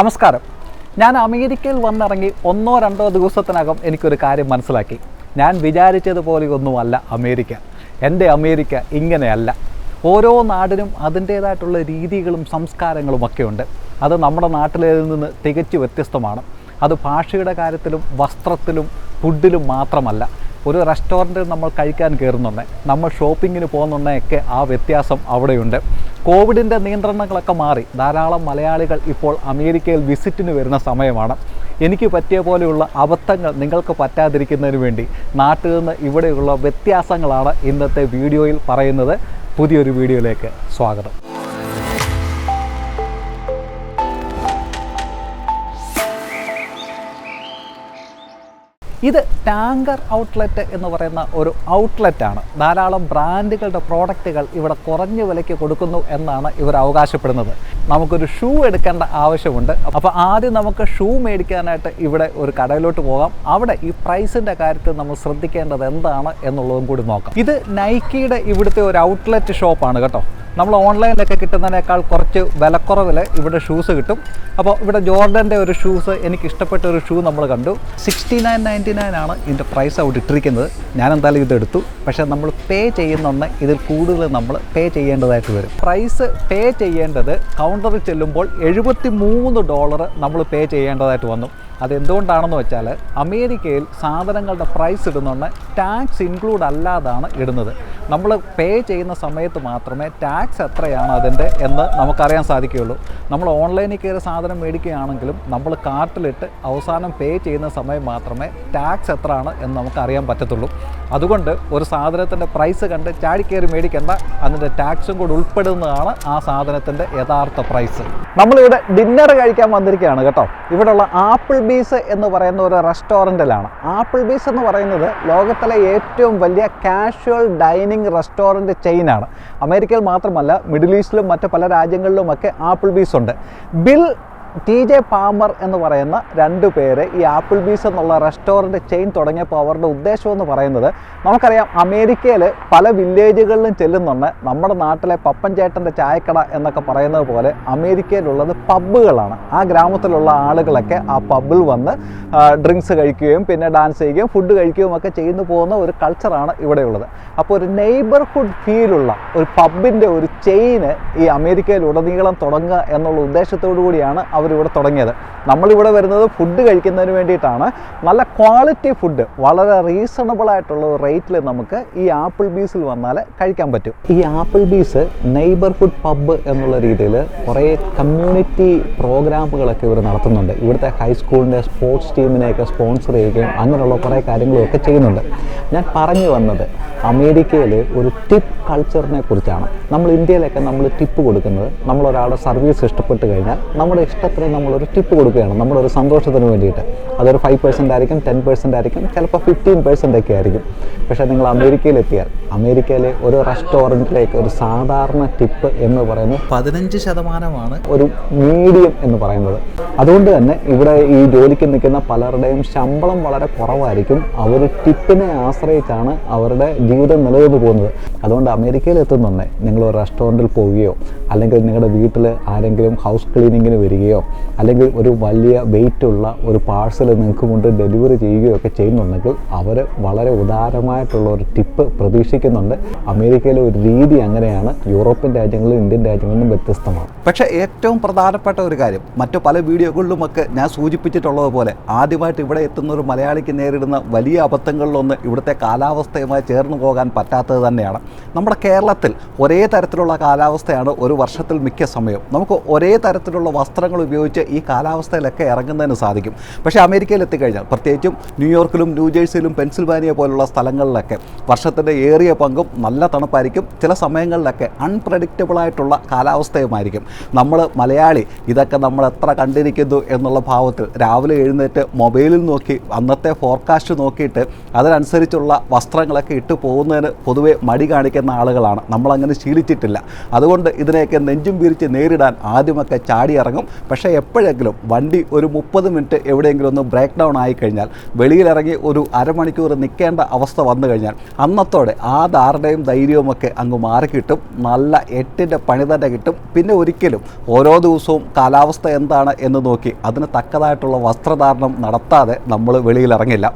നമസ്കാരം. ഞാൻ അമേരിക്കയിൽ വന്നിറങ്ങി ഒന്നോ രണ്ടോ ദിവസത്തിനകം എനിക്കൊരു കാര്യം മനസ്സിലാക്കി. ഞാൻ വിചാരിച്ചതുപോലെ ഒന്നുമല്ല അമേരിക്ക. എന്റെ അമേരിക്ക ഇങ്ങനെയല്ല. ഓരോ നാടിനും അതിന്റേതായിട്ടുള്ള രീതികളും സംസ്കാരങ്ങളും ഒക്കെ ഉണ്ട്. അത് നമ്മുടെ നാട്ടിലേ നിന്ന് തികച്ചു വ്യത്യസ്തമാണ്. അത് ഭാഷയുടെ കാര്യത്തിലും വസ്ത്രത്തിലും ഫുഡിലും മാത്രമല്ല. ഒരു റെസ്റ്റോറന്റിൽ നമ്മൾ കഴിക്കാൻ കയറുന്നുണ്ട്. നമ്മൾ ഷോപ്പിങ്ങിന് പോകുന്നുണ്ടെങ്കിൽ ആ വ്യത്യാസം അവിടെയുണ്ട്. കോവിഡിന്റെ നിയന്ത്രണങ്ങളൊക്കെ മാറി. ധാരാളം മലയാളികൾ ഇപ്പോൾ അമേരിക്കയിൽ വിസിറ്റിന് വരുന്ന സമയമാണ്. എനിക്ക് പറ്റിയ പോലെയുള്ള അബദ്ധങ്ങൾ നിങ്ങൾക്ക് പറ്റാതിരിക്കുന്നതിന് വേണ്ടി നാട്ടിൽ നിന്ന് ഇവിടെയുള്ള വ്യത്യാസങ്ങളാണ് ഇന്നത്തെ വീഡിയോയിൽ പറയുന്നത്. പുതിയൊരു വീഡിയോയിലേക്ക് സ്വാഗതം. ഇത് ടാങ്കർ ഔട്ട്ലെറ്റ് എന്ന് പറയുന്ന ഒരു ഔട്ട്ലെറ്റാണ്. ധാരാളം ബ്രാൻഡുകളുടെ പ്രോഡക്റ്റുകൾ ഇവിടെ കുറഞ്ഞ വിലയ്ക്ക് കൊടുക്കുന്നു എന്നാണ് ഇവർ അവകാശപ്പെടുന്നത്. നമുക്കൊരു ഷൂ എടുക്കേണ്ട ആവശ്യമുണ്ട്. അപ്പോൾ ആദ്യം നമുക്ക് ഷൂ മേടിക്കാനായിട്ട് ഇവിടെ ഒരു കടയിലോട്ട് പോകാം. അവിടെ ഈ പ്രൈസിന്റെ കാര്യത്തിൽ നമ്മൾ ശ്രദ്ധിക്കേണ്ടത് എന്താണ് എന്നുള്ളതും കൂടി നോക്കാം. ഇത് നൈക്കിയുടെ ഇവിടുത്തെ ഒരു ഔട്ട്ലെറ്റ് ഷോപ്പാണ് കേട്ടോ. നമ്മൾ ഓൺലൈനിലൊക്കെ കിട്ടുന്നതിനേക്കാൾ കുറച്ച് വിലക്കുറവിൽ ഇവിടെ ഷൂസ് കിട്ടും. അപ്പോൾ ഇവിടെ ജോർഡന്റെ ഒരു ഷൂസ് എനിക്ക് ഇഷ്ടപ്പെട്ട ഒരു ഷൂ നമ്മൾ കണ്ടു. സിക്സ്റ്റി നയൻ നയന്റി നയൻ ആണ് ഇതിന്റെ പ്രൈസ് അവിടെ ഇട്ടിരിക്കുന്നത്. ഞാൻ എന്തായാലും ഇതെടുത്തു പക്ഷേ നമ്മൾ പേ ചെയ്യുന്നുണ്ട് ഇതിൽ കൂടുതൽ നമ്മൾ പേ ചെയ്യേണ്ടതായിട്ട് വരും. പ്രൈസ് പേ ചെയ്യേണ്ടത് കൗണ്ടറിൽ ചെല്ലുമ്പോൾ എഴുപത്തി മൂന്ന് ഡോളർ നമ്മൾ പേ ചെയ്യേണ്ടതായിട്ട് വന്നു. അതെന്തുകൊണ്ടാണെന്ന് വെച്ചാൽ അമേരിക്കയിൽ സാധനങ്ങളുടെ പ്രൈസ് ഇടുന്നുണ്ട് ടാക്സ് ഇൻക്ലൂഡ് അല്ലാതാണ് ഇടുന്നത്. നമ്മൾ പേ ചെയ്യുന്ന സമയത്ത് മാത്രമേ ടാക്സ് എത്രയാണ് അതിന്റെ എന്ന് നമുക്കറിയാൻ സാധിക്കുകയുള്ളൂ. നമ്മൾ ഓൺലൈനിൽ കയറി സാധനം മേടിക്കുകയാണെങ്കിലും നമ്മൾ കാർട്ടിലിട്ട് അവസാനം പേ ചെയ്യുന്ന സമയം മാത്രമേ ടാക്സ് എത്രയാണ് എന്ന് നമുക്ക് അറിയാൻ പറ്റത്തുള്ളൂ. അതുകൊണ്ട് ഒരു സാധനത്തിന്റെ പ്രൈസ് കണ്ട് ചാടിക്കയറി മേടിക്കേണ്ട അതിന്റെ ടാക്സും കൂടി ഉൾപ്പെടുന്നതാണ് ആ സാധനത്തിന്റെ യഥാർത്ഥ പ്രൈസ് നമ്മളിവിടെ ഡിന്നർ കഴിക്കാൻ വന്നിരിക്കുകയാണ് കേട്ടോ. ഇവിടെയുള്ള ആപ്പിൾ ബീസ് എന്ന് പറയുന്ന ഒരു റെസ്റ്റോറന്റിലാണ് ആപ്പിൾ ബീസ് എന്ന് പറയുന്നത് ലോകത്തിലെ ഏറ്റവും വലിയ കാഷ്വൽ ഡൈനിങ് റെസ്റ്റോറന്റ് ചെയിനാണ്. അമേരിക്കയിൽ മാത്രമല്ല മിഡിൽ ഈസ്റ്റിലും മറ്റ് പല രാജ്യങ്ങളിലുമൊക്കെ ആപ്പിൾ ബീസ് ഉണ്ട്. ബിൽ ടി ജെ പാമർ എന്ന് പറയുന്ന രണ്ട് പേര് ഈ ആപ്പിൾ ബീസ് എന്നുള്ള റെസ്റ്റോറന്റ് ചെയിൻ തുടങ്ങിയപ്പോൾ അവരുടെ ഉദ്ദേശം എന്ന് പറയുന്നത് നമുക്കറിയാം അമേരിക്കയിൽ പല വില്ലേജുകളിലും ചെല്ലുന്നുണ്ട്. നമ്മുടെ നാട്ടിലെ പപ്പൻ ചേട്ടന്റെ ചായക്കട എന്നൊക്കെ പറയുന്നത് പോലെ അമേരിക്കയിലുള്ളത് പബ്ബുകളാണ്. ആ ഗ്രാമത്തിലുള്ള ആളുകളൊക്കെ ആ പബ്ബിൽ വന്ന് ഡ്രിങ്ക്സ് കഴിക്കുകയും പിന്നെ ഡാൻസ് ചെയ്യുകയും ഫുഡ് കഴിക്കുകയും ഒക്കെ ചെയ്യുന്നു പോകുന്ന ഒരു കൾച്ചറാണ് ഇവിടെയുള്ളത്. അപ്പോൾ ഒരു നെയ്ബർഹുഡ് ഫീലുള്ള ഒരു പബ്ബിന്റെ ഒരു ചെയിന് ഈ അമേരിക്കയിൽ ഉടനീളം തുടങ്ങുക എന്നുള്ള ഉദ്ദേശത്തോടു കൂടിയാണ് അവരിവിടെ തുടങ്ങിയത്. നമ്മളിവിടെ വരുന്നത് ഫുഡ് കഴിക്കുന്നതിന് വേണ്ടിയിട്ടാണ്. നല്ല ക്വാളിറ്റി ഫുഡ് വളരെ റീസണബിൾ ആയിട്ടുള്ള റേറ്റിൽ നമുക്ക് ഈ ആപ്പിൾ ബീസിൽ വന്നാൽ കഴിക്കാൻ പറ്റും. ഈ ആപ്പിൾ ബീസ് നെയ്ബർഹുഡ് പബ്ബ് എന്നുള്ള രീതിയിൽ കുറേ കമ്മ്യൂണിറ്റി പ്രോഗ്രാമുകളൊക്കെ ഇവർ നടത്തുന്നുണ്ട്. ഇവിടുത്തെ ഹൈസ്കൂളിന്റെ സ്പോർട്സ് ടീമിനെയൊക്കെ സ്പോൺസർ ചെയ്യുകയും അങ്ങനെയുള്ള കുറേ കാര്യങ്ങളൊക്കെ ചെയ്യുന്നുണ്ട്. ഞാൻ പറഞ്ഞു വന്നത് അമേരിക്കയിൽ ഒരു ടിപ്പ് കൾച്ചറിനെ കുറിച്ചാണ്. നമ്മൾ ഇന്ത്യയിലൊക്കെ നമ്മൾ ടിപ്പ് കൊടുക്കുന്നത് നമ്മൾ ഒരാളുടെ സർവീസ് ഇഷ്ടപ്പെട്ട് കഴിഞ്ഞാൽ നമ്മുടെ ഇഷ്ടത്തിന് നമ്മളൊരു ടിപ്പ് കൊടുക്കുകയാണ്. നമ്മളൊരു സന്തോഷത്തിന് വേണ്ടിയിട്ട്. അതൊരു ഫൈവ് പെർസെന്റ് ആയിരിക്കും ടെൻ പെർസെന്റ് ആയിരിക്കും ചിലപ്പോൾ ഫിഫ്റ്റീൻ പെർസെന്റ് ഒക്കെ ആയിരിക്കും. പക്ഷേ നിങ്ങൾ അമേരിക്കയിലെത്തിയാൽ അമേരിക്കയിലെ ഒരു റെസ്റ്റോറന്റിലേക്ക് ഒരു സാധാരണ ടിപ്പ് എന്ന് പറയുന്നത് പതിനഞ്ച് ശതമാനമാണ് ഒരു മീഡിയം എന്ന് പറയുന്നത്. അതുകൊണ്ട് തന്നെ ഇവിടെ ഈ ജോലിക്ക് നിൽക്കുന്ന പലരുടെയും ശമ്പളം വളരെ കുറവായിരിക്കും. അവർ ടിപ്പിനെ ആശ്രയിച്ചാണ് അവരുടെ ജീവിതം നിലനിന്ന് പോകുന്നത്. അതുകൊണ്ട് അമേരിക്കയിൽ എത്തുന്നുണ്ട് നിങ്ങൾ ഒരു റെസ്റ്റോറന്റിൽ പോവുകയോ അല്ലെങ്കിൽ നിങ്ങളുടെ വീട്ടിൽ ആരെങ്കിലും ഹൗസ് ക്ലീനിങ്ങിന് വരികയോ അല്ലെങ്കിൽ ഒരു വലിയ വെയിറ്റുള്ള ഒരു പാഴ്സൽ നിങ്ങൾക്ക് കൊണ്ട് ഡെലിവറി ചെയ്യുകയോ ഒക്കെ ചെയ്യുന്നുണ്ടെങ്കിൽ അവർ വളരെ ഉദാരമായിട്ടുള്ള ഒരു ടിപ്പ് പ്രതീക്ഷിക്കുന്നുണ്ട്. അമേരിക്കയിലെ ഒരു രീതി അങ്ങനെയാണ്. യൂറോപ്യൻ രാജ്യങ്ങളിലും ഇന്ത്യൻ രാജ്യങ്ങളിലും വ്യത്യസ്തമാണ്. പക്ഷേ ഏറ്റവും പ്രധാനപ്പെട്ട ഒരു കാര്യം മറ്റു പല വീഡിയോകളിലുമൊക്കെ ഞാൻ സൂചിപ്പിച്ചിട്ടുള്ളതുപോലെ ആദ്യമായിട്ട് ഇവിടെ എത്തുന്ന ഒരു മലയാളിക്ക് നേരിടുന്ന വലിയ അബദ്ധങ്ങളിലൊന്ന് ഇവിടുത്തെ കാലാവസ്ഥയുമായി ചേർന്ന് പോകാൻ പറ്റാത്തത് തന്നെയാണ്. നമ്മുടെ കേരളത്തിൽ ഒരേ തരത്തിലുള്ള കാലാവസ്ഥയാണ് ഒരു വർഷത്തിൽ മിക്ക സമയവും. നമുക്ക് ഒരേ തരത്തിലുള്ള വസ്ത്രങ്ങൾ ഉപയോഗിച്ച് ഈ കാലാവസ്ഥയിലൊക്കെ ഇറങ്ങുന്നതിന് സാധിക്കും. പക്ഷേ അമേരിക്കയിൽ എത്തിക്കഴിഞ്ഞാൽ പ്രത്യേകിച്ചും ന്യൂയോർക്കിലും ന്യൂജേഴ്സിയിലും പെൻസിൽവാനിയ പോലുള്ള സ്ഥലങ്ങളിലൊക്കെ വർഷത്തിന്റെ ഏറിയ പങ്കും നല്ല തണുപ്പായിരിക്കും. ചില സമയങ്ങളിലൊക്കെ അൺപ്രഡിക്റ്റബിൾ ആയിട്ടുള്ള കാലാവസ്ഥയുമായിരിക്കും. നമ്മൾ മലയാളി ഇതൊക്കെ നമ്മൾ എത്ര കണ്ടിരിക്കുന്നു എന്നുള്ള ഭാവത്തിൽ രാവിലെ എഴുന്നേറ്റ് മൊബൈലിൽ നോക്കി അന്നത്തെ ഫോർകാസ്റ്റ് നോക്കിയിട്ട് അതിനനുസരിച്ചുള്ള വസ്ത്രങ്ങളൊക്കെ ഇട്ട് പോകുന്നതിന് പൊതുവെ മടി കാണിക്കുന്ന ആളുകളാണ്. നമ്മളങ്ങനെ ശീലിച്ചിട്ടില്ല. അതുകൊണ്ട് ഇതിനെയൊക്കെ നെഞ്ചും പിരിച്ച് നേരിടാൻ ആദ്യമൊക്കെ ചാടി ഇറങ്ങും പക്ഷേ എപ്പോഴെങ്കിലും വണ്ടി ഒരു മുപ്പത് മിനിറ്റ് എവിടെയെങ്കിലും ഒന്ന് ബ്രേക്ക് ഡൗൺ ആയി കഴിഞ്ഞാൽ വെളിയിലിറങ്ങി ഒരു അരമണിക്കൂർ നിൽക്കേണ്ട അവസ്ഥ വന്നു കഴിഞ്ഞാൽ അന്നത്തോടെ ആ ധാരണയും ധൈര്യവുമൊക്കെ അങ്ങ് മാറിക്കിട്ടും നല്ല എട്ടിന്റെ പണി തന്നെ കിട്ടും. പിന്നെ ഒരിക്കലും ഓരോ ദിവസവും കാലാവസ്ഥ എന്താണ് എന്ന് നോക്കി അതിന് തക്കതായിട്ടുള്ള വസ്ത്രധാരണം നടത്താതെ നമ്മൾ വെളിയിലിറങ്ങില്ല.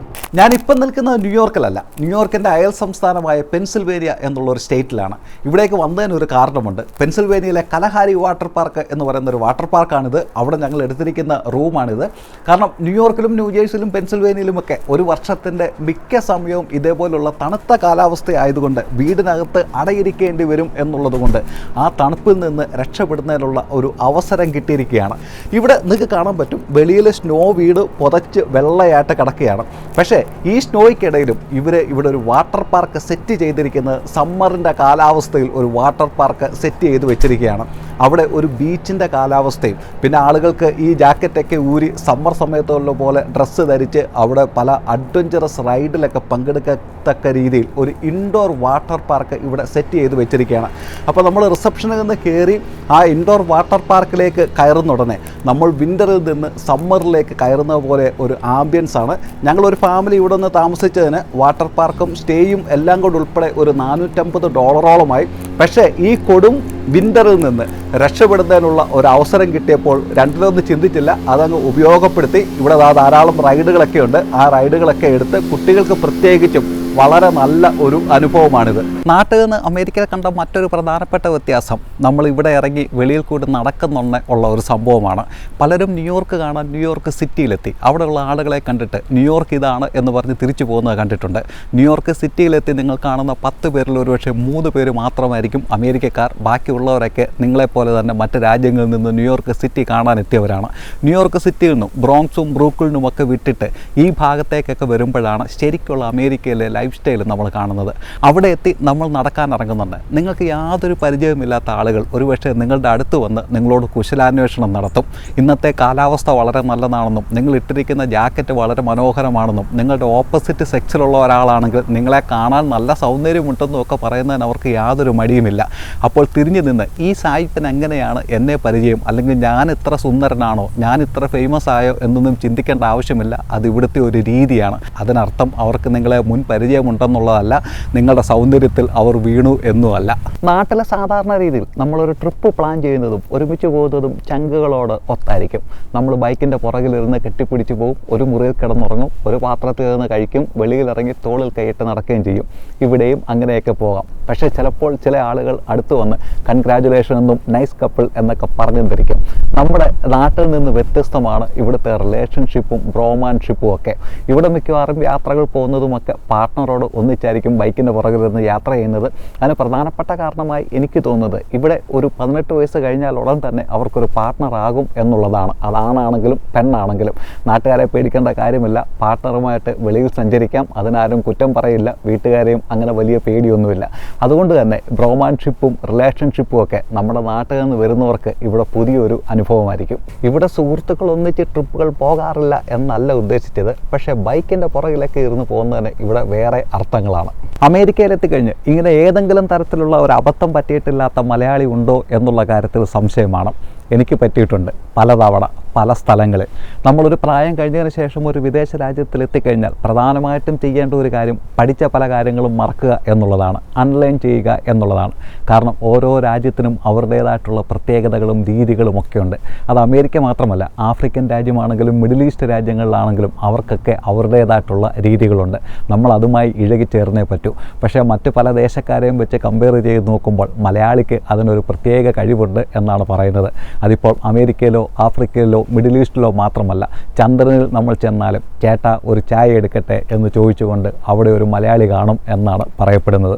ഞാനിപ്പം നിൽക്കുന്നത് ന്യൂയോർക്കിലല്ല ന്യൂയോർക്കിന്റെ അയൽ സംസ്ഥാനമായ പെൻസിൽവേനിയ എന്നുള്ള ഒരു സ്റ്റേറ്റിലാണ്. ഇവിടേക്ക് വന്നതിന് ഒരു കാരണമുണ്ട്. പെൻസിൽവേനിയയിലെ കലഹാരി വാട്ടർ പാർക്ക് എന്ന് പറയുന്ന ഒരു വാട്ടർ പാർക്കാണിത്. അവിടെ ഞങ്ങൾ എടുത്തിരിക്കുന്ന റൂമാണിത്. കാരണം ന്യൂയോർക്കിലും ന്യൂജേഴ്സിലും പെൻസിൽവേനിയയിലുമൊക്കെ ഒരു വർഷത്തിന്റെ മിക്ക സമയവും ഇതേപോലുള്ള തണുത്ത കാലാവസ്ഥ ആയതുകൊണ്ട് വീടിനകത്ത് അടയിരിക്കേണ്ടി വരും എന്നുള്ളതുകൊണ്ട് ആ തണുപ്പിൽ നിന്ന് രക്ഷപ്പെടുന്നതിനുള്ള ഒരു അവസരം കിട്ടിയിരിക്കുകയാണ്. ഇവിടെ നിങ്ങൾക്ക് കാണാൻ പറ്റും വെളിയിൽ സ്നോ വീട് പുതച്ച് വെള്ളയായിട്ട് കിടക്കുകയാണ്. പക്ഷേ ഈ സ്നോയ്ക്കിടയിലും ഇവർ ഇവിടെ ഒരു വാട്ടർ പാർക്ക് സെറ്റ് ചെയ്തിരിക്കുന്നത് സമ്മറിന്റെ കാലാവസ്ഥയിൽ ഒരു വാട്ടർ പാർക്ക് സെറ്റ് ചെയ്ത് വെച്ചിരിക്കുകയാണ്. അവിടെ ഒരു ബീച്ചിന്റെ കാലാവസ്ഥയും പിന്നെ ആളുകൾക്ക് ഈ ജാക്കറ്റൊക്കെ ഊരി സമ്മർ സമയത്തുള്ള പോലെ ഡ്രസ്സ് ധരിച്ച് അവിടെ പല അഡ്വഞ്ചറസ് റൈഡിലൊക്കെ പങ്കെടുക്കത്തക്ക രീതിയിൽ ഒരു ഇൻഡോർ വാട്ടർ പാർക്ക് ഇവിടെ സെറ്റ് ചെയ്ത് വെച്ചിരിക്കുകയാണ്. അപ്പോൾ നമ്മൾ റിസപ്ഷനിൽ നിന്ന് കയറി ആ ഇൻഡോർ വാട്ടർ പാർക്കിലേക്ക് കയറുന്ന ഉടനെ നമ്മൾ വിന്ററിൽ നിന്ന് സമ്മറിലേക്ക് കയറുന്ന പോലെ ഒരു ആംബിയൻസ് ആണ്. ഞങ്ങളൊരു ഫാമിലി ഇവിടെ നിന്ന് താമസിച്ചതിന് വാട്ടർ പാർക്കും സ്റ്റേയും എല്ലാം കൂടെ ഉൾപ്പെടെ ഒരു നാനൂറ്റമ്പത് ഡോളറോളമായി പക്ഷേ ഈ കൊടും വിന്ററിൽ നിന്ന് രക്ഷപ്പെടുന്നതിനുള്ള ഒരു അവസരം കിട്ടിയപ്പോൾ രണ്ടിലൊന്നും ചിന്തിച്ചില്ല. അതങ്ങ് ഉപയോഗപ്പെടുത്തി. ഇവിടെ ധാരാളം റൈഡുകളൊക്കെ ഉണ്ട് ആ റൈഡുകളൊക്കെ എടുത്ത് കുട്ടികൾക്ക് പ്രത്യേകിച്ചും വളരെ നല്ല ഒരു അനുഭവമാണിത്. നാട്ടിൽ നിന്ന് അമേരിക്കയിൽ കണ്ട മറ്റൊരു പ്രധാനപ്പെട്ട വ്യത്യാസം നമ്മൾ ഇവിടെ ഇറങ്ങി വെളിയിൽ കൂടി നടക്കുന്നുണ്ട് ഉള്ള ഒരു സംഭവമാണ്. പലരും ന്യൂയോർക്ക് കാണാൻ ന്യൂയോർക്ക് സിറ്റിയിലെത്തി. അവിടെയുള്ള ആളുകളെ കണ്ടിട്ട് ന്യൂയോർക്ക് ഇതാണ് എന്ന് പറഞ്ഞ് തിരിച്ചു പോകുന്നത് കണ്ടിട്ടുണ്ട്. ന്യൂയോർക്ക് സിറ്റിയിലെത്തി നിങ്ങൾ കാണുന്ന പത്ത് പേരിൽ ഒരുപക്ഷെ മൂന്ന് പേര് മാത്രമായിരിക്കും അമേരിക്കക്കാർ. ബാക്കിയുള്ളവരൊക്കെ നിങ്ങളെപ്പോലെ തന്നെ മറ്റ് രാജ്യങ്ങളിൽ നിന്ന് ന്യൂയോർക്ക് സിറ്റി കാണാൻ എത്തിയവരാണ്. ന്യൂയോർക്ക് സിറ്റിയിൽ നിന്നും ബ്രോങ്സും ബ്രൂക്കിളിനുമൊക്കെ വിട്ടിട്ട് ഈ ഭാഗത്തേക്കൊക്കെ വരുമ്പോഴാണ് ശരിക്കുള്ള അമേരിക്കയിലെ ലൈഫ് സ്റ്റൈൽ നമ്മൾ കാണുന്നത്. അവിടെ എത്തി നമ്മൾ നടക്കാൻ ഇറങ്ങുന്നുണ്ട്. നിങ്ങൾക്ക് യാതൊരു പരിചയമില്ലാത്ത ആളുകൾ ഒരുപക്ഷെ നിങ്ങളുടെ അടുത്ത് വന്ന് നിങ്ങളോട് കുശലാന്വേഷണം നടത്തും. ഇന്നത്തെ കാലാവസ്ഥ വളരെ നല്ലതാണെന്നും നിങ്ങൾ ഇട്ടിരിക്കുന്ന ജാക്കറ്റ് വളരെ മനോഹരമാണെന്നും നിങ്ങളുടെ ഓപ്പോസിറ്റ് സെക്സിലുള്ള ഒരാളാണെങ്കിൽ നിങ്ങളെ കാണാൻ നല്ല സൗന്ദര്യമുണ്ടെന്നും ഒക്കെ പറയുന്നതിന് അവർക്ക് യാതൊരു മടിയുമില്ല. അപ്പോൾ തിരിഞ്ഞു നിന്ന് ഈ സായിപ്പൻ എങ്ങനെയാണ് എന്നെ പരിചയം? അല്ലെങ്കിൽ ഞാൻ ഇത്ര സുന്ദരനാണോ? ഞാൻ ഇത്ര ഫേമസ് ആയോ എന്നൊന്നും ചിന്തിക്കേണ്ട ആവശ്യമില്ല. അത് ഇവിടുത്തെ ഒരു രീതിയാണ്. അതിനർത്ഥം അവർക്ക് നിങ്ങളെ മുൻ പരിചയമുണ്ടെന്നുള്ളതല്ല നിങ്ങളുടെ സൗന്ദര്യത്തിൽ അവർ വീണു എന്നുമല്ല. നാട്ടിലെ സാധാരണ രീതിയിൽ നമ്മളൊരു ട്രിപ്പ് പ്ലാൻ ചെയ്യുന്നതും ഒരുമിച്ച് പോകുന്നതും ചങ്കുകളോട് ഒത്തായിരിക്കും. നമ്മൾ ബൈക്കിന്റെ പുറകിലിരുന്ന് കെട്ടിപ്പിടിച്ച് പോകും ഒരു മുറിയിൽ കിടന്നുറങ്ങും ഒരു പാത്രത്തിൽ നിന്ന് കഴിക്കും വെളിയിലിറങ്ങി തോളിൽ കൈയിട്ട് നടക്കുകയും ചെയ്യും. ഇവിടെയും അങ്ങനെയൊക്കെ പോകാം. പക്ഷേ ചിലപ്പോൾ ചില ആളുകൾ അടുത്ത് വന്ന് കൺഗ്രാജുലേഷൻ എന്നും നൈസ് കപ്പിൾ എന്നൊക്കെ പറഞ്ഞു തിരിക്കും നമ്മുടെ നാട്ടിൽ നിന്ന് വ്യത്യസ്തമാണ് ഇവിടുത്തെ റിലേഷൻഷിപ്പും ബ്രോമാൻഷിപ്പും ഒക്കെ. ഇവിടെ മിക്കവാറും യാത്രകൾ പോകുന്നതുമൊക്കെ പാർട്ട്ണറോട് ഒന്നിച്ചായിരിക്കും ബൈക്കിന്റെ പുറകിൽ നിന്ന് യാത്ര ചെയ്യുന്നത്. അതിന് പ്രധാനപ്പെട്ട കാരണമായി എനിക്ക് തോന്നുന്നത് ഇവിടെ ഒരു പതിനെട്ട് വയസ്സ് കഴിഞ്ഞാൽ ഉടൻ തന്നെ അവർക്കൊരു പാർട്ട്ണറാകും എന്നുള്ളതാണ്. അതാണാണെങ്കിലും പെണ്ണാണെങ്കിലും. നാട്ടുകാരെ പേടിക്കേണ്ട കാര്യമില്ല. പാർട്ട്ണറുമായിട്ട് വെളിയിൽ സഞ്ചരിക്കാം. അതിനാരും കുറ്റം പറയില്ല. വീട്ടുകാരെയും അങ്ങനെ വലിയ പേടിയൊന്നുമില്ല. അതുകൊണ്ട് തന്നെ ബ്രോമാൻഷിപ്പും റിലേഷൻഷിപ്പും ഒക്കെ നമ്മുടെ നാട്ടിൽ നിന്ന് വരുന്നവർക്ക് ഇവിടെ പുതിയൊരു അനുഭവമായിരിക്കും. ഇവിടെ സുഹൃത്തുക്കൾ ഒന്നിച്ച് ട്രിപ്പുകൾ പോകാറില്ല എന്നല്ല ഉദ്ദേശിച്ചത്. പക്ഷേ ബൈക്കിന്റെ പുറകിലൊക്കെ ഇരുന്ന് പോകുന്നതിന് ഇവിടെ വേറെ അർത്ഥങ്ങളാണ്. അമേരിക്കയിലെത്തിക്കഴിഞ്ഞ് ഇങ്ങനെ ഏതെങ്കിലും തരത്തിലുള്ള ഒരു അബദ്ധം പറ്റിയിട്ടില്ലാത്ത മലയാളി ഉണ്ടോ എന്നുള്ള കാര്യത്തിൽ സംശയമാണ്. എനിക്ക് പറ്റിയിട്ടുണ്ട്. പലതവണ പല സ്ഥലങ്ങളിൽ നമ്മളൊരു പ്രായം കഴിഞ്ഞതിന് ശേഷം ഒരു വിദേശ രാജ്യത്തിൽ എത്തിക്കഴിഞ്ഞാൽ പ്രധാനമായിട്ടും ചെയ്യേണ്ട ഒരു കാര്യം പഠിച്ച പല കാര്യങ്ങളും മറക്കുക എന്നുള്ളതാണ്. അൺലൈൻ ചെയ്യുക എന്നുള്ളതാണ്. കാരണം ഓരോ രാജ്യത്തിനും അവരുടേതായിട്ടുള്ള പ്രത്യേകതകളും രീതികളും ഒക്കെ ഉണ്ട് അത് അമേരിക്ക മാത്രമല്ല ആഫ്രിക്കൻ രാജ്യമാണെങ്കിലും മിഡിൽ ഈസ്റ്റ് രാജ്യങ്ങളിലാണെങ്കിലും അവർക്കൊക്കെ അവരുടേതായിട്ടുള്ള രീതികളുണ്ട്. നമ്മൾ അതുമായി ഇഴകിച്ചേർന്നേ പറ്റൂ. പക്ഷേ മറ്റ് പല ദേശക്കാരെയും വെച്ച് കമ്പയർ ചെയ്ത് നോക്കുമ്പോൾ മലയാളിക്ക് അതിനൊരു പ്രത്യേക കഴിവുണ്ട് എന്നാണ് പറയുന്നത്. അതിപ്പോൾ അമേരിക്കയിലോ ആഫ്രിക്കയിലോ മിഡിൽ ഈസ്റ്റിലോ മാത്രമല്ല ചന്ദ്രനിൽ നമ്മൾ ചെന്നാലും ചേട്ടാ ഒരു ചായ എടുക്കട്ടെ എന്ന് ചോദിച്ചുകൊണ്ട് അവിടെ ഒരു മലയാളി കാണും എന്നാണ് പറയപ്പെടുന്നത്.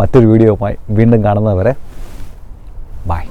മറ്റൊരു വീഡിയോയുമായി വീണ്ടും കാണുന്നവരെ ബൈ